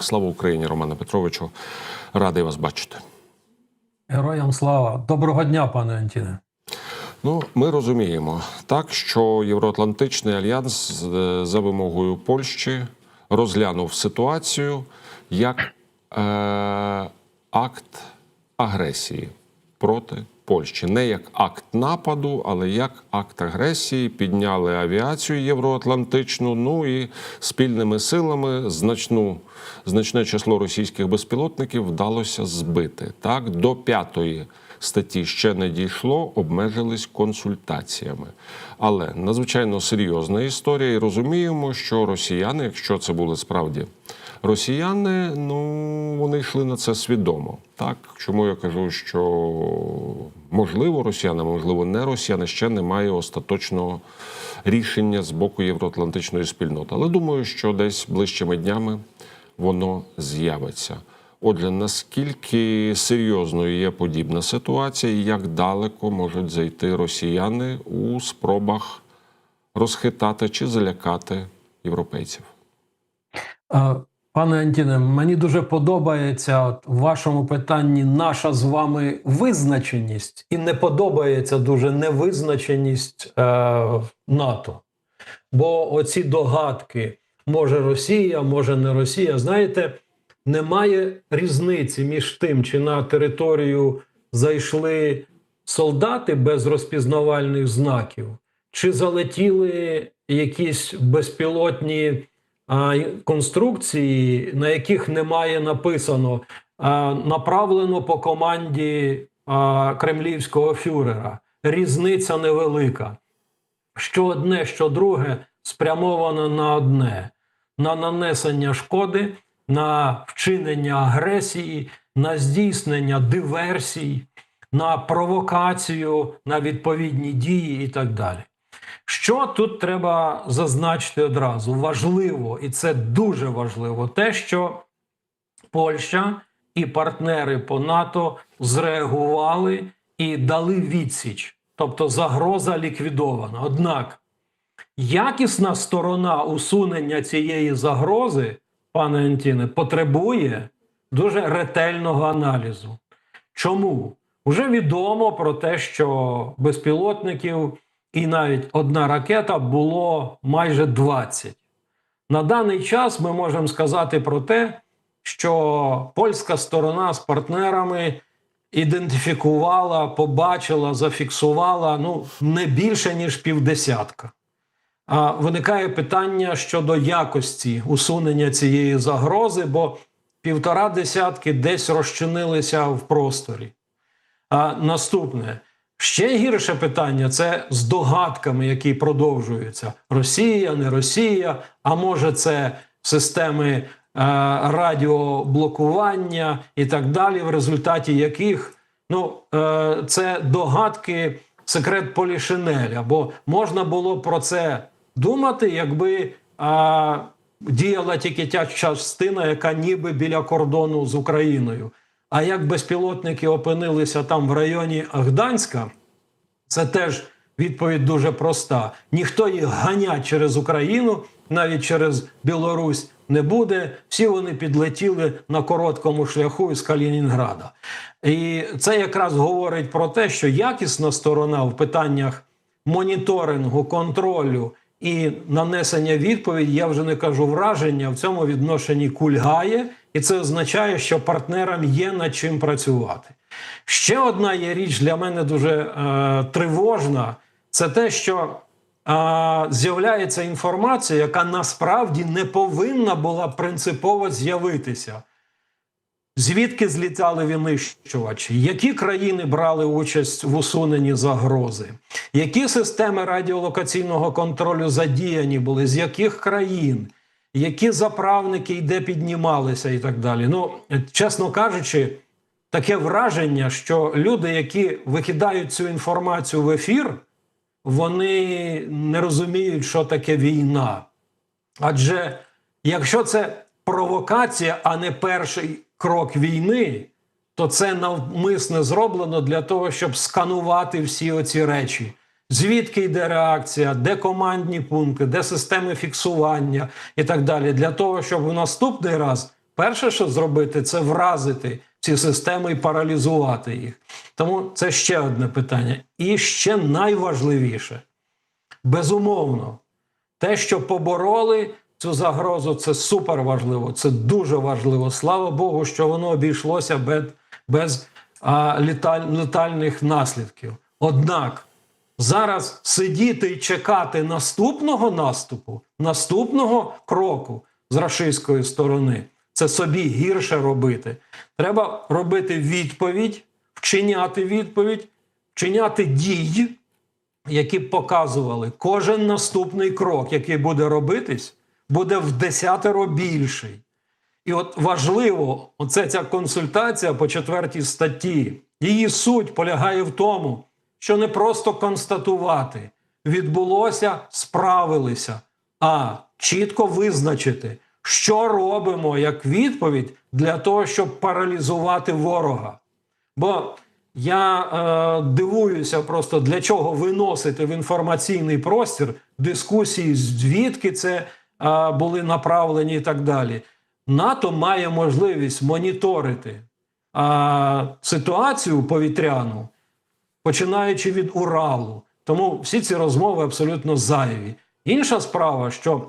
Слава Україні, Романе Петровичу. Радий вас бачити. Героям слава. Доброго дня, пане Антіне. Ну, ми розуміємо так, що Євроатлантичний альянс е, за вимогою Польщі розглянув ситуацію як е, акт агресії проти Польщі. Не як акт нападу, але як акт агресії. Підняли авіацію євроатлантичну. Ну і спільними силами значну, значне число російських безпілотників вдалося збити. Так, до п'ятої статті ще не дійшло, обмежились консультаціями. Але надзвичайно серйозна історія, і розуміємо, що росіяни, якщо це були справді росіяни, ну вони йшли на це свідомо. Так, чому я кажу, що можливо росіяни, можливо, не росіяни, ще немає остаточного рішення з боку євроатлантичної спільноти. Але думаю, що десь ближчими днями воно з'явиться. Отже, наскільки серйозною є подібна ситуація, і як далеко можуть зайти росіяни у спробах розхитати чи залякати європейців? Пане Антіне, мені дуже подобається в вашому питанні наша з вами визначеність, і не подобається дуже невизначеність е, НАТО. Бо оці догадки, може Росія, може не Росія, знаєте, немає різниці між тим, чи на територію зайшли солдати без розпізнавальних знаків, чи залетіли якісь безпілотні конструкції, на яких немає написано направлено по команді кремлівського фюрера. Різниця невелика. Що одне, що друге спрямовано на одне: на нанесення шкоди, на вчинення агресії, на здійснення диверсій, на провокацію, на відповідні дії і так далі. Що тут треба зазначити одразу? Важливо, і це дуже важливо, те, що Польща і партнери по НАТО зреагували і дали відсіч, тобто загроза ліквідована. Однак якісна сторона усунення цієї загрози, пане Антіне, потребує дуже ретельного аналізу. Чому? Уже відомо про те, що безпілотників і навіть одна ракета було майже 20. На даний час ми можемо сказати про те, що польська сторона з партнерами ідентифікувала, побачила, зафіксувала ну, не більше ніж півдесятка. А виникає питання щодо якості усунення цієї загрози, бо півтора десятки десь розчинилися в просторі. А наступне ще гірше питання це з догадками, які продовжуються: Росія, не Росія, а може, це системи е, радіоблокування і так далі, в результаті яких ну, е, це догадки секрет Полішинеля. Бо можна було про це думати, якби е, діяла тільки та частина, яка ніби біля кордону з Україною. А як безпілотники опинилися там в районі Гданська, це теж відповідь дуже проста. Ніхто їх ганять через Україну, навіть через Білорусь не буде. Всі вони підлетіли на короткому шляху із Калінінграда. І це якраз говорить про те, що якісна сторона в питаннях моніторингу, контролю і нанесення відповіді, я вже не кажу враження, в цьому відношенні кульгає, і це означає, що партнерам є над чим працювати. Ще одна є річ для мене дуже е, тривожна: це те, що е, з'являється інформація, яка насправді не повинна була принципово з'явитися. Звідки злітали винищувачі? Які країни брали участь в усуненні загрози? Які системи радіолокаційного контролю задіяні були? З яких країн? Які заправники і де піднімалися, і так далі? Ну, чесно кажучи, таке враження, що люди, які викидають цю інформацію в ефір, вони не розуміють, що таке війна. Адже якщо це провокація, а не перший крок війни, то це навмисне зроблено для того, щоб сканувати всі оці речі. Звідки йде реакція, де командні пункти, де системи фіксування і так далі, для того, щоб в наступний раз перше, що зробити, це вразити ці системи і паралізувати їх. Тому це ще одне питання. І ще найважливіше, безумовно, те, що побороли цю загрозу, це супер важливо, це дуже важливо. Слава Богу, що воно обійшлося без, без а, літаль, летальних наслідків. Однак зараз сидіти і чекати наступного наступу, наступного кроку з рашистської сторони, це собі гірше робити. Треба робити відповідь, вчиняти відповідь, вчиняти дії, які б показували, кожен наступний крок, який буде робитись, буде в десятеро більший. І от важливо, оце ця консультація по четвертій статті. Її суть полягає в тому, що не просто констатувати, відбулося, справилися, а чітко визначити, що робимо як відповідь для того, щоб паралізувати ворога. Бо я е, дивуюся просто для чого виносити в інформаційний простір дискусії, звідки це були направлені і так далі. НАТО має можливість моніторити ситуацію повітряну, починаючи від Уралу. Тому всі ці розмови абсолютно зайві. Інша справа, що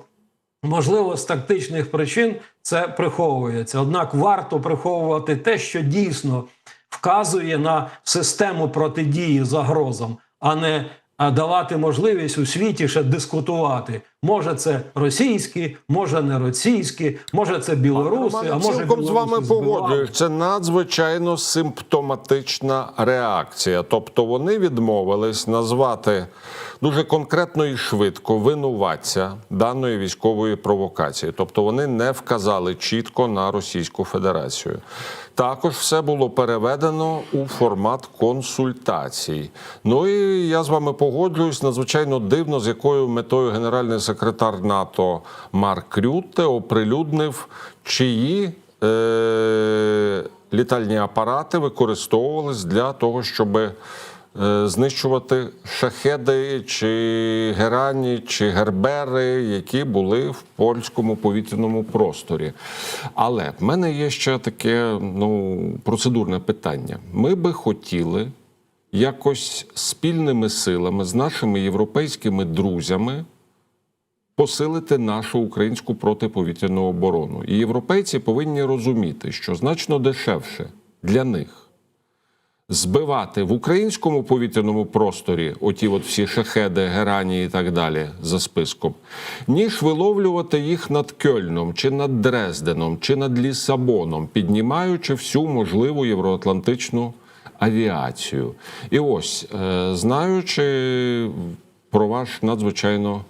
можливо з тактичних причин це приховується. Однак варто приховувати те, що дійсно вказує на систему протидії загрозам, а не давати можливість у світі ще дискутувати. Може, це російські, може не російські, може це білоруси, а може цілком з вами погоджуюсь. Це надзвичайно симптоматична реакція. Тобто вони відмовились назвати дуже конкретно і швидко винуватця даної військової провокації. Тобто вони не вказали чітко на Російську Федерацію. Також все було переведено у формат консультацій. Ну і я з вами погоджуюсь надзвичайно дивно, з якою метою генеральний секретар НАТО Марк Рютте оприлюднив, чиї е, літальні апарати використовувались для того, щоб знищувати шахеди чи герані чи гербери, які були в польському повітряному просторі. Але в мене є ще таке ну, процедурне питання. Ми би хотіли якось спільними силами з нашими європейськими друзями посилити нашу українську протиповітряну оборону. І європейці повинні розуміти, що значно дешевше для них збивати в українському повітряному просторі оті от всі шахеди, герані і так далі за списком, ніж виловлювати їх над Кьольном, чи над Дрезденом, чи над Лісабоном, піднімаючи всю можливу євроатлантичну авіацію. І ось, е, знаючи про ваш надзвичайно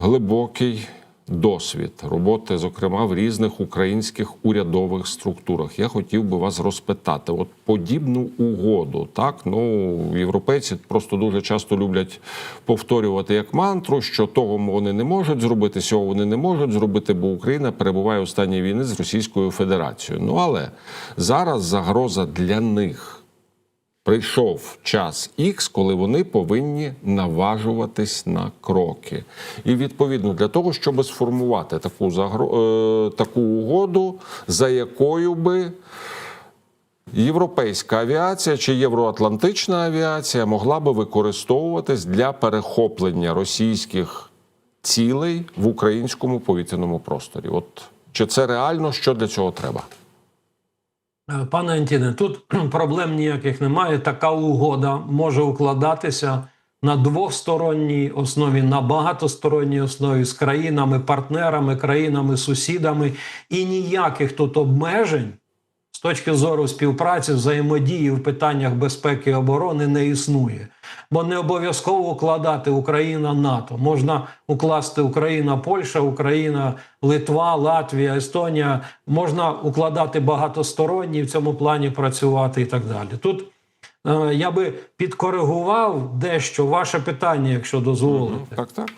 глибокий досвід роботи, зокрема в різних українських урядових структурах. Я хотів би вас розпитати: от подібну угоду, так ну європейці просто дуже часто люблять повторювати як мантру, що того вони не можуть зробити, цього вони не можуть зробити, бо Україна перебуває у стані війни з Російською Федерацією. Ну але зараз загроза для них. Прийшов час Х, коли вони повинні наважуватись на кроки. І відповідно для того, щоб сформувати таку загро... е, таку угоду, за якою би європейська авіація чи євроатлантична авіація могла би використовуватись для перехоплення російських цілей в українському повітряному просторі. От чи це реально, що для цього треба? Е, Пане Антіне, тут проблем ніяких немає. Така угода може укладатися на двосторонній основі, на багатосторонній основі з країнами, партнерами, країнами, сусідами, і ніяких тут обмежень з точки зору співпраці, взаємодії в питаннях безпеки і оборони не існує. Бо не обов'язково укладати Україна НАТО. Можна укласти Україна, Польща, Україна, Литва, Латвія, Естонія. Можна укладати багатосторонні в цьому плані працювати і так далі. Тут е, я би підкоригував дещо ваше питання, якщо дозволите. Так, так.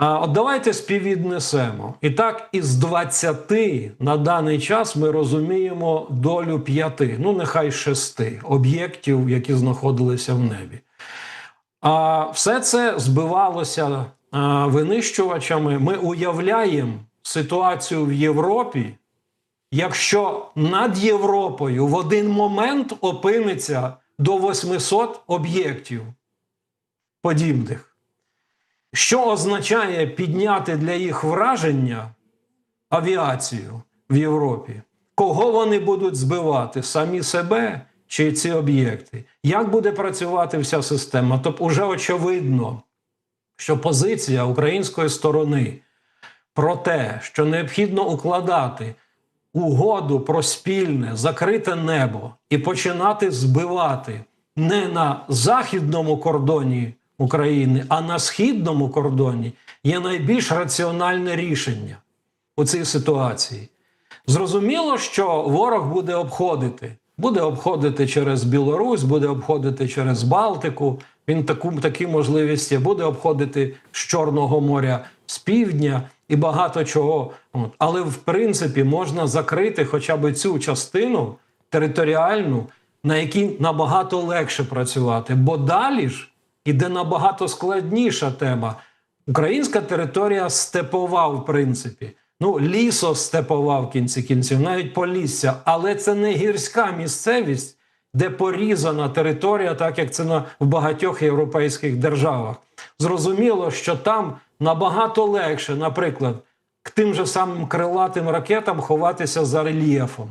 От давайте співвіднесемо. І так, із 20 на даний час ми розуміємо долю п'яти, ну нехай шести об'єктів, які знаходилися в небі. А все це збивалося винищувачами. Ми уявляємо ситуацію в Європі якщо над Європою в один момент опиниться до 800 об'єктів подібних, що означає підняти для їх враження авіацію в Європі? Кого вони будуть збивати? Самі себе чи ці об'єкти? Як буде працювати вся система? Тобто, уже очевидно, що позиція української сторони про те, що необхідно укладати угоду про спільне закрите небо і починати збивати не на західному кордоні України, а на східному кордоні, є найбільш раціональне рішення у цій ситуації. Зрозуміло, що ворог буде обходити. Буде обходити через Білорусь, буде обходити через Балтику. Він таку такі можливості буде обходити з Чорного моря, з півдня і багато чого. От. Але в принципі можна закрити хоча б цю частину територіальну, на якій набагато легше працювати. Бо далі ж іде набагато складніша тема. Українська територія степова, в принципі. Ну, лісостепова в кінці кінців, навіть полісся, але це не гірська місцевість, де порізана територія, так як це на в багатьох європейських державах. Зрозуміло, що там набагато легше, наприклад, к тим же самим крилатим ракетам ховатися за рельєфом.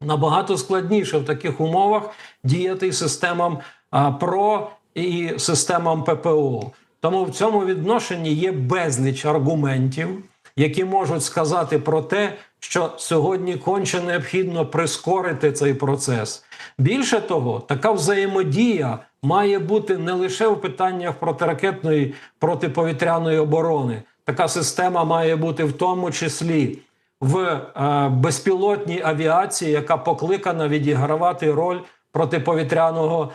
Набагато складніше в таких умовах діяти системам а, ПРО і системам ППО. Тому в цьому відношенні є безліч аргументів, які можуть сказати про те, що сьогодні конче необхідно прискорити цей процес. Більше того, така взаємодія має бути не лише в питаннях протиракетної протиповітряної оборони. Така система має бути в тому числі в е, безпілотній авіації, яка покликана відігравати роль протиповітряного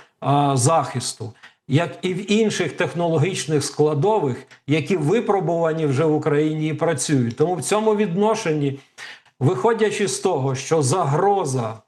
захисту, як і в інших технологічних складових, які випробувані вже в Україні і працюють. Тому в цьому відношенні, виходячи з того, що загроза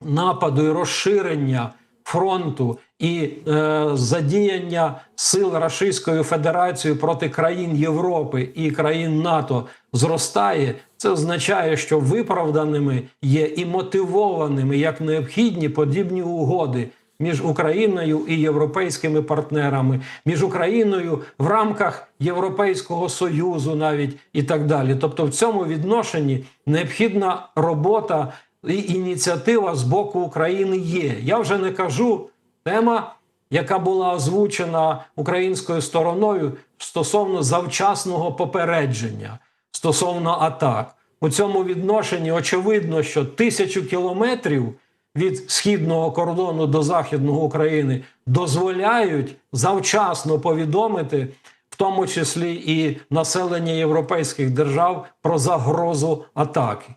нападу і розширення фронту і е, задіяння сил Російської Федерації проти країн Європи і країн НАТО зростає, це означає, що виправданими є і мотивованими як необхідні подібні угоди. Між Україною і європейськими партнерами, між Україною в рамках Європейського союзу, навіть і так далі. Тобто, в цьому відношенні необхідна робота і ініціатива з боку України є. Я вже не кажу тема, яка була озвучена українською стороною стосовно завчасного попередження, стосовно атак. У цьому відношенні очевидно, що тисячу кілометрів від східного кордону до західного України дозволяють завчасно повідомити, в тому числі і населення європейських держав, про загрозу атаки.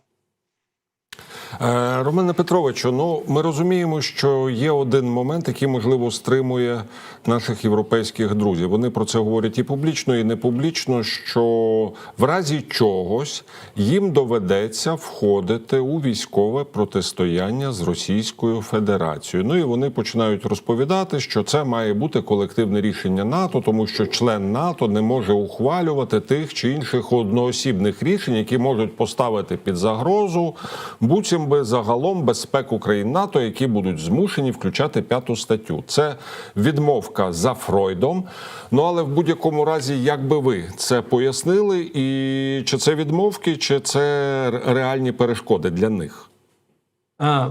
Е, Романе Петровичу, ну ми розуміємо, що є один момент, який можливо стримує наших європейських друзів. Вони про це говорять і публічно, і не публічно. Що в разі чогось їм доведеться входити у військове протистояння з Російською Федерацією. Ну і вони починають розповідати, що це має бути колективне рішення НАТО, тому що член НАТО не може ухвалювати тих чи інших одноосібних рішень, які можуть поставити під загрозу буцім би загалом безпеку країн НАТО, які будуть змушені включати п'яту статтю. Це відмовка за Фройдом. Ну але в будь-якому разі, як би ви це пояснили, і чи це відмовки, чи це реальні перешкоди для них?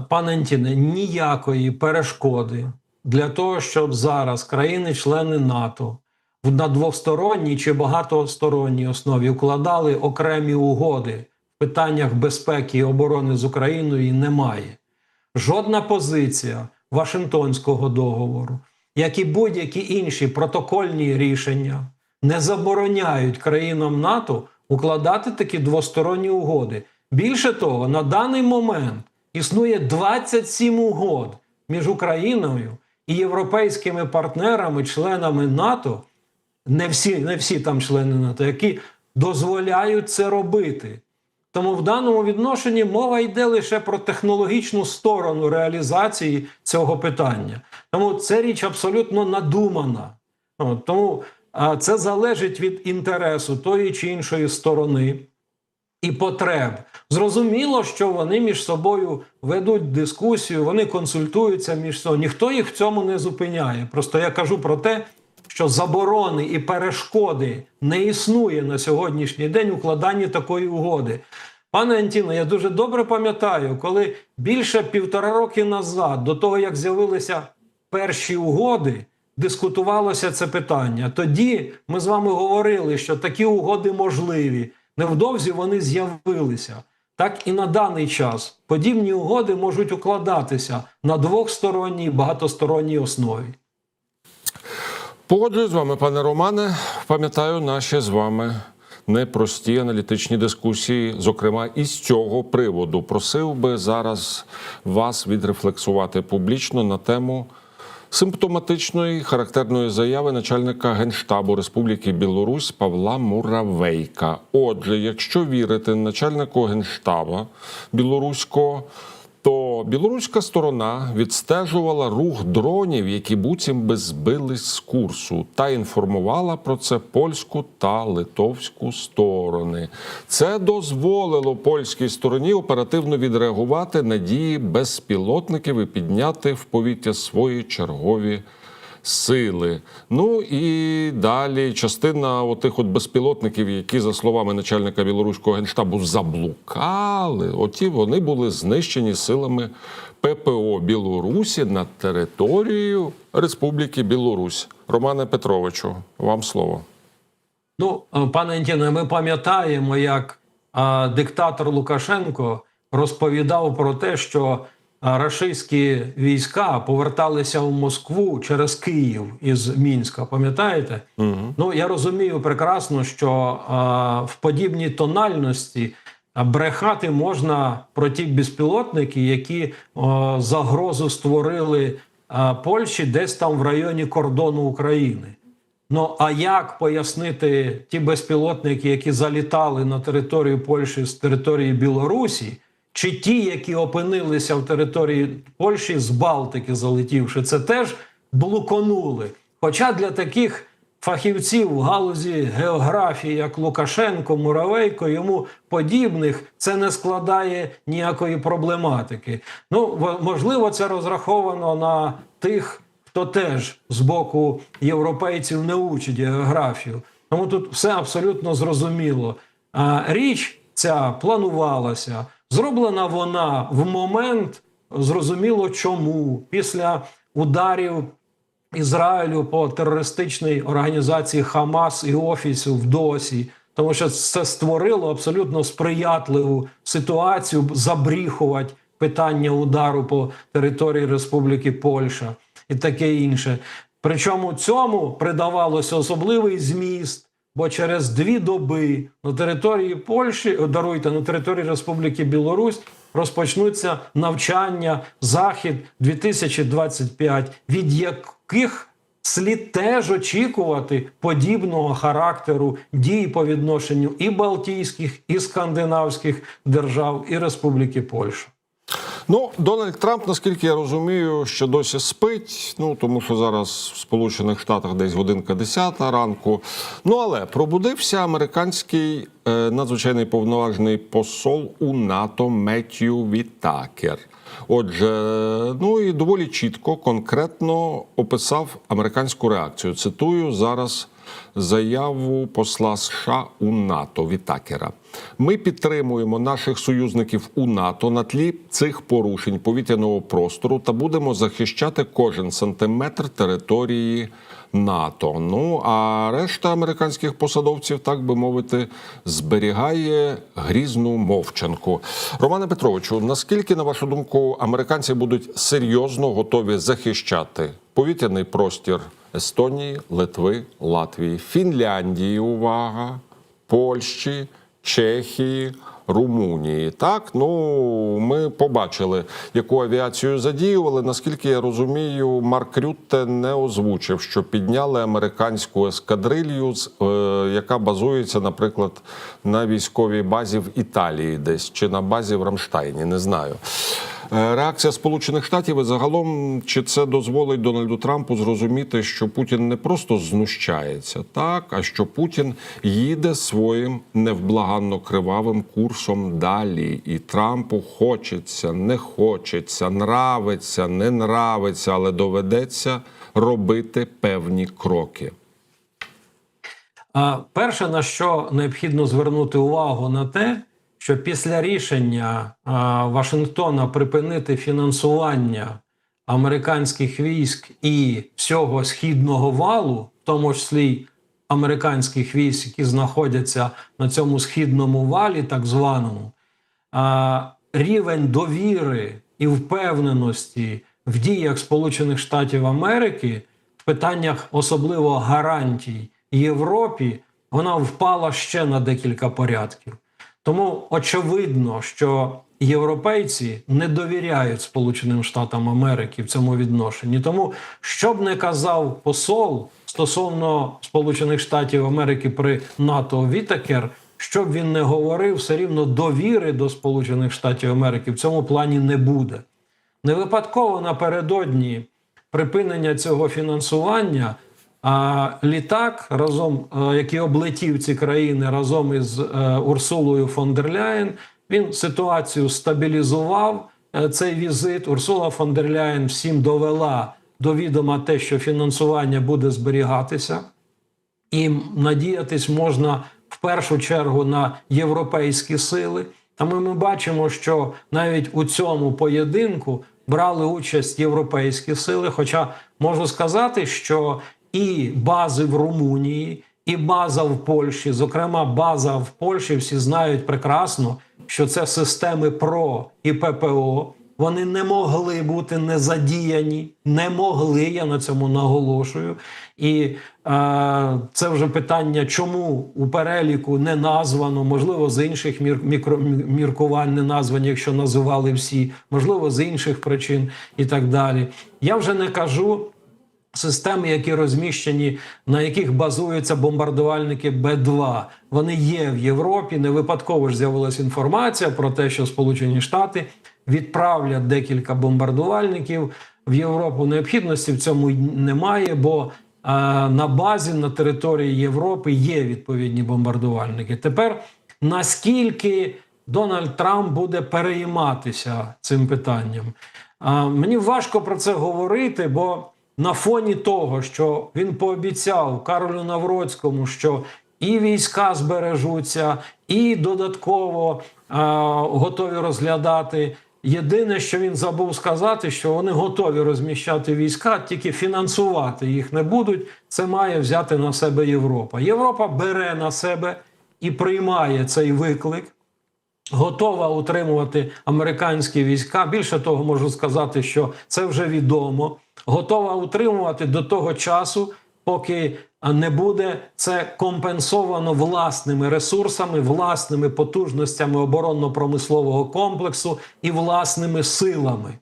Пане Антіне, ніякої перешкоди для того, щоб зараз країни-члени НАТО на двосторонній чи багатосторонній основі укладали окремі угоди в питаннях безпеки і оборони з Україною немає. Жодна позиція Вашингтонського договору, як і будь-які інші протокольні рішення, не забороняють країнам НАТО укладати такі двосторонні угоди. Більше того, на даний момент існує 27 угод між Україною і європейськими партнерами, членами НАТО, не всі, не всі там члени НАТО, які дозволяють це робити. Тому в даному відношенні мова йде лише про технологічну сторону реалізації цього питання. Тому це річ абсолютно надумана. Тому це залежить від інтересу тої чи іншої сторони. і потреб. Зрозуміло, що вони між собою ведуть дискусію, вони консультуються між собою. Ніхто їх в цьому не зупиняє. Просто я кажу про те, що заборони і перешкоди не існує на сьогоднішній день укладанні такої угоди. Пане Антіно, я дуже добре пам'ятаю, коли більше півтора роки назад, до того як з'явилися перші угоди, дискутувалося це питання. Тоді ми з вами говорили, що такі угоди можливі. Невдовзі вони з'явилися. Так і на даний час подібні угоди можуть укладатися на двохсторонній багатосторонній основі. Погоджуюсь з вами, пане Романе. Пам'ятаю наші з вами непрості аналітичні дискусії, зокрема і з цього приводу. Просив би зараз вас відрефлексувати публічно на тему симптоматичної характерної заяви начальника генштабу Республіки Білорусь Павла Муравейка. Отже, якщо вірити начальнику генштаба білоруського. То білоруська сторона відстежувала рух дронів, які буцім би збились з курсу, та інформувала про це польську та литовську сторони. Це дозволило польській стороні оперативно відреагувати на дії безпілотників і підняти в повітря свої чергові сили. Ну і далі частина отих от безпілотників, які, за словами начальника білоруського генштабу, заблукали, оті вони були знищені силами ППО Білорусі на територію Республіки Білорусь. Романе Петровичу, вам слово. Ну, е, пане Антіне, ми пам'ятаємо, як а, диктатор Лукашенко розповідав про те, що рашистські війська поверталися в Москву через Київ із Мінська. Пам'ятаєте? Угу. Ну я розумію прекрасно, що а, в подібній тональності брехати можна про ті безпілотники, які а, загрозу створили а, Польщі десь там в районі кордону України. Ну а як пояснити ті безпілотники, які залітали на територію Польщі з території Білорусі, чи ті, які опинилися в території Польщі з Балтики, залетівши, це теж блуконули. Хоча для таких фахівців в галузі географії, як Лукашенко, Муравейко, йому подібних, це не складає ніякої проблематики. Ну, можливо, це розраховано на тих хто теж з боку європейців не учить географію. Тому тут все абсолютно зрозуміло. А річ ця планувалася, зроблена вона в момент, зрозуміло чому, після ударів Ізраїлю по терористичній організації Хамас і офісу в Досі. Тому що це створило абсолютно сприятливу ситуацію забріхувати питання удару по території Республіки Польща і таке інше. Причому цьому придавалося особливий зміст, бо через дві доби на території Польщі, даруйте, на території Республіки Білорусь розпочнуться навчання Захід 2025, від яких слід теж очікувати подібного характеру дій по відношенню і Балтійських, і скандинавських держав, і Республіки Польща. Ну, Дональд Трамп, наскільки я розумію, що досі спить. Ну тому що зараз в Сполучених Штатах десь годинка 10 ранку. Ну але пробудився американський е, надзвичайний повноважний посол у НАТО Меттью Вітакер. Отже, ну і доволі чітко, конкретно описав американську реакцію. Цитую зараз заяву посла США у НАТО Вітакера. Ми підтримуємо наших союзників у НАТО на тлі цих порушень повітряного простору та будемо захищати кожен сантиметр території НАТО. Ну а решта американських посадовців, так би мовити, зберігає грізну мовчанку. Романе Петровичу, наскільки на вашу думку американці будуть серйозно готові захищати повітряний простір Естонії, Литви, Латвії, Фінляндії? Увага, Польщі, Чехії. Румунії, так ну ми побачили, яку авіацію задіювали. Наскільки я розумію, Марк Рютте не озвучив, що підняли американську ескадрилью, е, яка базується, наприклад, на військовій базі в Італії, десь чи на базі в Рамштайні. Не знаю. Е, Реакція Сполучених Штатів і загалом, чи це дозволить Дональду Трампу зрозуміти, що Путін не просто знущається, так а що Путін їде своїм невблаганно кривавим курсом далі, і Трампу хочеться, не хочеться, нравиться, не нравиться, але доведеться робити певні кроки. Перше, на що необхідно звернути увагу на те, що після рішення Вашингтона припинити фінансування американських військ і всього східного валу, в тому числі американських військ, які знаходяться на цьому східному валі, так званому, рівень довіри і впевненості в діях Сполучених Штатів Америки в питаннях особливо гарантій Європі, вона впала ще на декілька порядків. Тому очевидно, що європейці не довіряють Сполученим Штатам Америки в цьому відношенні. Тому, що б не казав посол стосовно Сполучених Штатів Америки при НАТО Вітакер, що б він не говорив, все рівно довіри до Сполучених Штатів Америки в цьому плані не буде. Не випадково напередодні припинення цього фінансування. А літак, разом, е, який облетів ці країни разом із е, Урсулою фон дер Ляєн, він ситуацію стабілізував. Е, Цей візит Урсула фон дер Ляєн всім довела до відома те, що фінансування буде зберігатися, і надіятись можна в першу чергу на європейські сили. Тому ми бачимо, що навіть у цьому поєдинку брали участь європейські сили. Хоча можу сказати, що і бази в Румунії, і база в Польщі, зокрема, база в Польщі, всі знають прекрасно, що це системи ПРО і ППО. Вони не могли бути не задіяні, не могли, я на цьому наголошую. І е, це вже питання, чому у переліку не названо, можливо, з інших мір, мікро, міркувань не названі, якщо називали всі, можливо, з інших причин і так далі. Я вже не кажу. Системи, які розміщені, на яких базуються бомбардувальники Б-2, вони є в Європі. Не випадково ж з'явилася інформація про те, що Сполучені Штати відправлять декілька бомбардувальників в Європу. Необхідності в цьому немає, бо а, на базі на території Європи є відповідні бомбардувальники. Тепер наскільки Дональд Трамп буде перейматися цим питанням? А, мені важко про це говорити, бо на фоні того, що він пообіцяв Карлю Навроцькому, що і війська збережуться, і додатково а, готові розглядати. Єдине, що він забув сказати, що вони готові розміщати війська, тільки фінансувати їх не будуть. Це має взяти на себе Європа. Європа бере на себе і приймає цей виклик готова утримувати американські війська. Більше того, можу сказати, що це вже відомо. Готова утримувати до того часу, поки не буде це компенсовано власними ресурсами, власними потужностями оборонно-промислового комплексу і власними силами.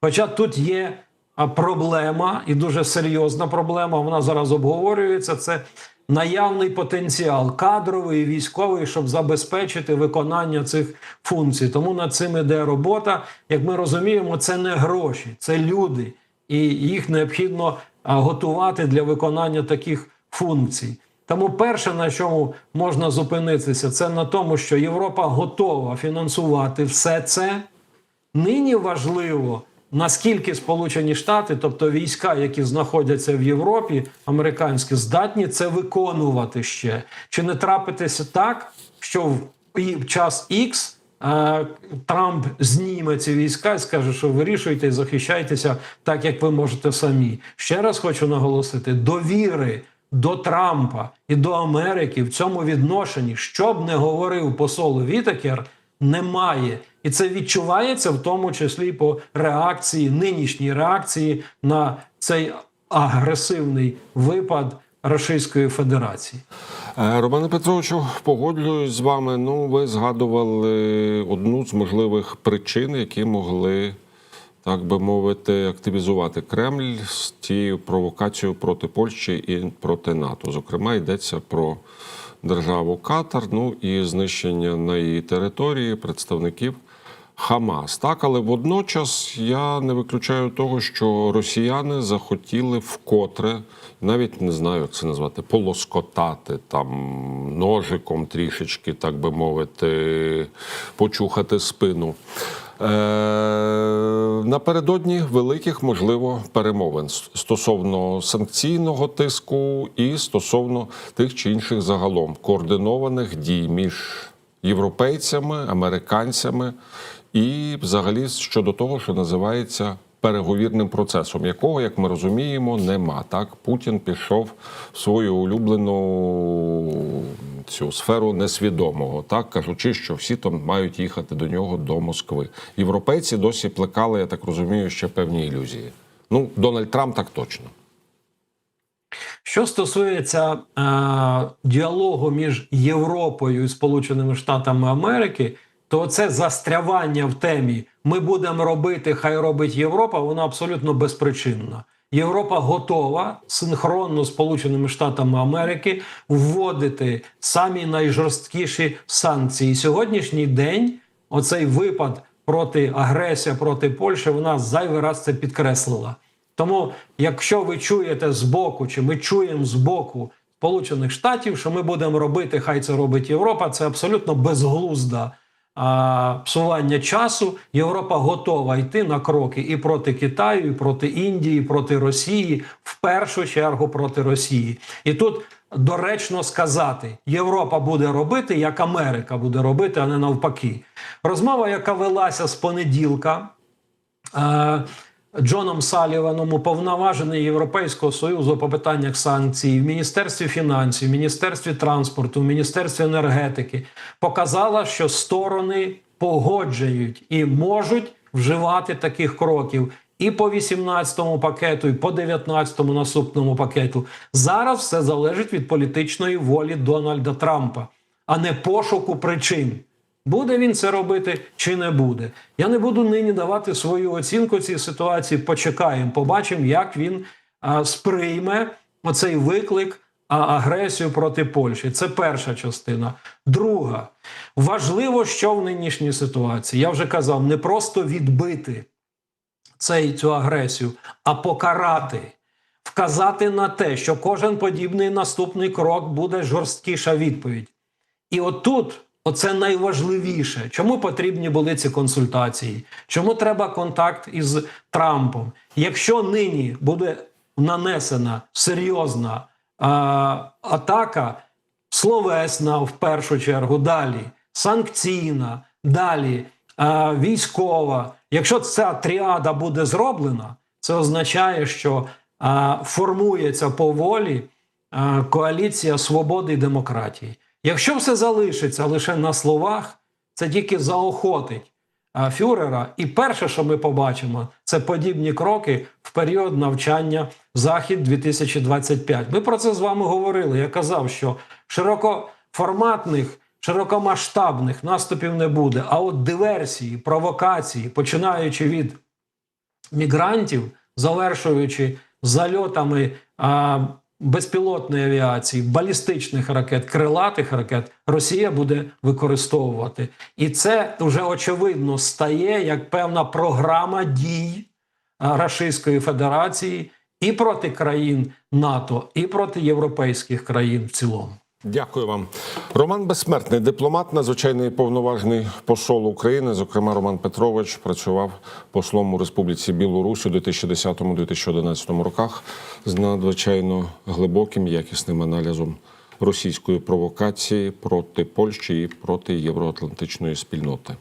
Хоча тут є проблема, і дуже серйозна проблема, вона зараз обговорюється. Це наявний потенціал кадровий і військовий, щоб забезпечити виконання цих функцій. Тому над цим іде робота. Як ми розуміємо, це не гроші, це люди, і їх необхідно готувати для виконання таких функцій. Тому перше, на чому можна зупинитися, це на тому, що Європа готова фінансувати все це. Нині важливо, наскільки Сполучені Штати, тобто війська, які знаходяться в Європі, американські, здатні це виконувати ще. Чи не трапитися так, що в час Х е, Трамп зніме ці війська і скаже, що вирішуйте і захищайтеся так, як ви можете самі. Ще раз хочу наголосити: довіри. До Трампа і до Америки в цьому відношенні, що б не говорив посол Вітакер, немає. І це відчувається в тому числі по реакції, нинішній реакції на цей агресивний випад Російської Федерації. Е, Романе Петровичу, погоджуюсь з вами. Ну, ви згадували одну з можливих причин, які могли, так би мовити, активізувати Кремль з тією провокацією проти Польщі і проти НАТО. Зокрема, йдеться про державу Катар, ну і знищення на її території представників Хамас. Так, але водночас я не виключаю того, що росіяни захотіли вкотре, навіть не знаю, як це назвати, полоскотати там ножиком трішечки, так би мовити, почухати спину. Е, напередодні великих, можливо, перемовин стосовно санкційного тиску і стосовно тих чи інших загалом координованих дій між європейцями, американцями і взагалі щодо того, що називається переговірним процесом, якого, як ми розуміємо, нема. Так Путін пішов в свою улюблену цю сферу несвідомого, так кажучи, що всі там мають їхати до нього до Москви. Європейці досі плекали, я так розумію, ще певні ілюзії. Ну, Дональд Трамп так точно. Що стосується е, діалогу між Європою і Сполученими Штатами Америки, то це застрявання в темі ми будемо робити, хай робить Європа, воно абсолютно безпричинно. Європа готова синхронно з Сполученими Штатами Америки вводити самі найжорсткіші санкції. Сьогоднішній день оцей випад проти агресія проти Польщі, вона зайвий раз це підкреслила. Тому, якщо ви чуєте з боку, чи ми чуємо з боку Сполучених Штатів, що ми будемо робити, хай це робить Європа, це абсолютно безглузда псування часу. Європа готова йти на кроки і проти Китаю, і проти Індії, і проти Росії, в першу чергу проти Росії. І тут доречно сказати, Європа буде робити, як Америка буде робити, а не навпаки. Розмова, яка велася з понеділка. Е, Джоном Саліваном, уповноважений Європейського союзу по питаннях санкцій, в Міністерстві фінансів, в Міністерстві транспорту, в Міністерстві енергетики показала, що сторони погоджують і можуть вживати таких кроків. І по 18-му пакету, і по 19-му наступному пакету. Зараз все залежить від політичної волі Дональда Трампа, а не пошуку причин. Буде він це робити чи не буде. Я не буду нині давати свою оцінку цій ситуації. Почекаємо, побачимо, як він а, сприйме оцей виклик а, агресію проти Польщі. Це перша частина. Друга, важливо, що в нинішній ситуації. Я вже казав, не просто відбити цей, цю агресію, а покарати. Вказати на те, що кожен подібний наступний крок буде жорсткіша відповідь. І отут оце найважливіше. Чому потрібні були ці консультації? Чому треба контакт із Трампом? Якщо нині буде нанесена серйозна а, атака, словесна в першу чергу, далі санкційна, далі а, військова. Якщо ця тріада буде зроблена, це означає, що а, формується поволі а, коаліція свободи і демократії. Якщо все залишиться лише на словах, це тільки заохотить фюрера. І перше, що ми побачимо, це подібні кроки в період навчання Захід 2025. Ми про це з вами говорили. Я казав, що широкоформатних, широкомасштабних наступів не буде. А от диверсії, провокації, починаючи від мігрантів, завершуючи зальотами безпілотної авіації, балістичних ракет, крилатих ракет, Росія буде використовувати. І це вже очевидно стає як певна програма дій Рашистської Федерації і проти країн НАТО, і проти європейських країн в цілому. Дякую вам. Роман Безсмертний, дипломат, надзвичайний повноважний посол України. Зокрема, Роман Петрович працював послом у Республіці Білорусь у 2010-2011 роках з надзвичайно глибоким якісним аналізом російської провокації проти Польщі і проти євроатлантичної спільноти.